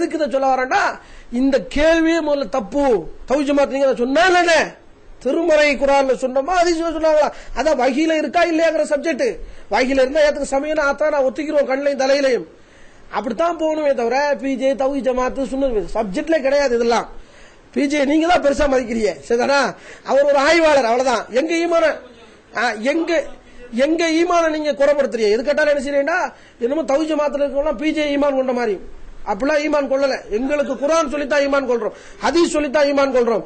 எதுக்கு இதை சொல்ல வரேன்டா இந்த கேள்வியே முதல்ல தப்பு. தௌஜி மாத்தீங்க சொன்னாலே திருமறை குரான்ல சொன்னோமா? அதிசயம் சொன்னாங்களா? அதான் வகையில இருக்கா இல்லையாங்கிற சப்ஜெக்ட் வகையில இருந்தா ஏத்துக்கு சமயம் ஆத்தா நான் ஒத்துக்கிறோம் கண்ணையும் தலையிலையும். அப்படித்தான் போகணுமே தவிர பிஜே தௌஹி ஜமாத்து சொன்ன சப்ஜெக்ட்ல கிடையாது இதெல்லாம். பிஜே நீங்க தான் பெருசா மதிக்கிறீங்க. சரிதானா? அவர் ஒரு ஆய்வாளர் அவ்வளவுதான். எங்க ஈமான? ஆ, எங்க எங்க ஈமான நீங்க குறைப்படுத்துறீங்க? எது கேட்டாலும் என்ன செய்யறீங்கன்னா என்னமோ தௌஹி ஜமாத்துல இருக்கவங்க பிஜே ஈமான் கொண்ட மாதிரி. அப்படிலாம் ஈமான் கொள்ளல. எங்களுக்கு குரான் சொல்லித்தான் ஈமான் கொள்றோம். ஹதீஸ் சொல்லித்தான் ஈமான் கொள்றோம்.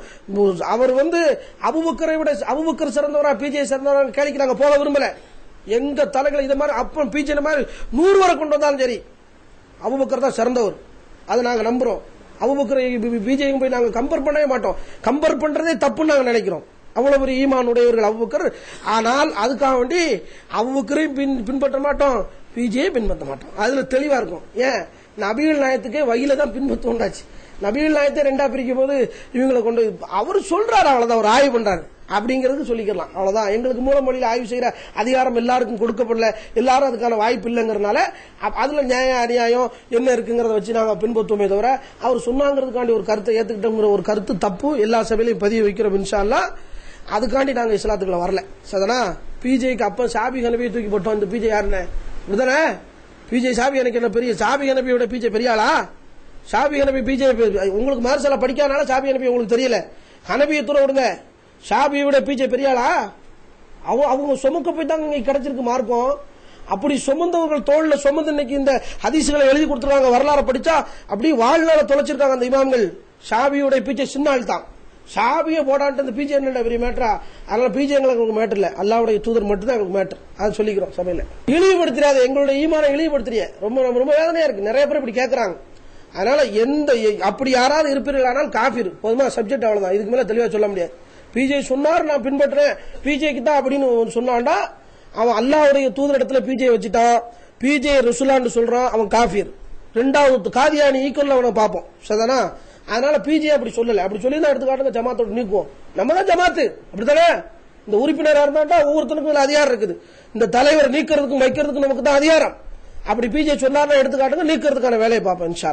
அவர் வந்து அபுபக்கரை விட அபுபக்கர் சிறந்தவரா பிஜே சிறந்தவரா கேள்விக்கு நாங்க போக விரும்பல. எங்க தலைகளை இது மாதிரி அப்ப பிஜே மாதிரி நூறு வரை கொண்டு வந்தாலும் சரி அபுபக்கர் தான் சிறந்தவர். அதை நாங்க நம்புறோம். அபுபக்கரை பிஜேயும் போய் நாங்க கம்பேர் பண்ணவே மாட்டோம். கம்பேர் பண்றதே தப்புன்னு நாங்க நினைக்கிறோம். அவ்வளவு பெரிய ஈமான் உடையவர்கள் அபுபக்கர். ஆனால் அதுக்காக வேண்டி அவ்வுக்கரையும் பின் பின்பற்ற மாட்டோம் பிஜே பின்பற்ற மாட்டோம். அதுல தெளிவா இருக்கும். ஏன்? நபிகள் நாயத்துக்கே வகையில தான் பின்பத்து உண்டாச்சு நபிகள் நாயத்தை ரெண்டா பிரிக்கும் போது இவங்களை கொண்டு அவர் சொல்றாரு அவ்வளவுதான் ஒரு ஆய்வு பண்றாரு. அப்படிங்கிறது சொல்லிக்கலாம் அவ்வளவுதான். எங்களுக்கு மூலமொழியில் ஆய்வு செய்யற அதிகாரம் எல்லாருக்கும் கொடுக்கப்படல. எல்லாரும் அதுக்கான வாய்ப்பு இல்லைங்கிறனால அதுல நியாய அநியாயம் என்ன இருக்குங்கிறத வச்சு நாங்க பின்பற்றுவோமே தவிர அவர் சொன்னாங்கிறதுக்காண்டி ஒரு கருத்தை ஏத்துக்கிட்டோங்கிற ஒரு கருத்து தப்பு எல்லா சபையிலையும் பதிய வைக்கிறோம் இன்ஷா அதுக்காண்டி நாங்க இஸ்லாத்துக்குள்ள வரல. சதனா பிஜேக்கு அப்ப சாபி கனபியை தூக்கி போட்டோம். இந்த பிஜே யாருன்னு? இப்படிதானே? பிஜே சாபி எனக்கு என்ன பெரிய சாபி கனபியோட பிஜே பெரிய ஆளா? ஷாபி ஹனபி பிஜே உங்களுக்கு மேரசல படிக்காதனால ஷாபி அனுப்பி உங்களுக்கு தெரியல. ஹனபியை தூர விடுங்க. ஷாபியை விட பிஜே பெரியாளா அவங்க அவங்க சுமக்க போய் தாங்க இங்க கிடைச்சிருக்கு மார்க்கம். அப்படி சுமந்தவர்கள் தோல்ல சுமந்து இன்னைக்கு இந்த ஹதீசுகளை எழுதி கொடுத்துருக்காங்க வரலாறு படிச்சா அப்படியே வாழ்நாள தொலைச்சிருக்காங்க அந்த இமாம்கள். ஷாபியோட பிஜே சின்னாள் தான் சாபியை போடான்ட்டு இந்த பிஜே என்ன பெரிய மேட்டரா அதனால பிஜே எங்களுக்கு மேட்டர் இல்ல. அல்லாவுடைய தூதர் மட்டும் தான் எங்களுக்கு மேட்டர் அதை சொல்லிக்கிறோம் சபையில. இழிவுபடுத்துறாது எங்களுடைய ஈமான இழிவுபடுத்துறீங்க ரொம்ப ரொம்ப ரொம்ப வேதனையா இருக்கு. நிறைய பேர் இப்படி கேட்கறாங்க அதனால எந்த அப்படி யாராவது இருப்பீர்களானால் காஃபிர். போதுமா சப்ஜெக்ட் அவ்வளவுதான். இதுக்கு மேல தெளிவா சொல்ல முடியாது. பிஜே சொன்னார் நான் பின்பற்றுறேன். பிஜேக்கு தான் அப்படின்னு சொன்னான்டா அவன் அல்லாவுடைய தூதர் இடத்துல பிஜே வச்சுட்டான். பிஜே ருசுலான்னு சொல்றான் அவன் காஃபிர். ரெண்டாவது காதியானி ஈக்குவல் அவனை பார்ப்போம். சரிதானா? அதனால பிஜே அப்படி சொல்லல. அப்படி சொல்லி தான் எடுத்துக்காட்டுங்க ஜமாத்தோட நீக்குவோம். நம்ம தான் ஜமாத்து. அப்படித்தானே? இந்த உறுப்பினராக இருந்தாட்டா ஒவ்வொருத்தனுக்கும் அதிகாரம் இருக்குது. இந்த தலைவர் நீக்கிறதுக்கும் வைக்கிறதுக்கும் நமக்கு தான் அதிகாரம். அப்படி பிஜே சொன்னார்னா எடுத்துக்காட்டுங்க நீக்கிறதுக்கான வேலையை பார்ப்போம் இன்ஷா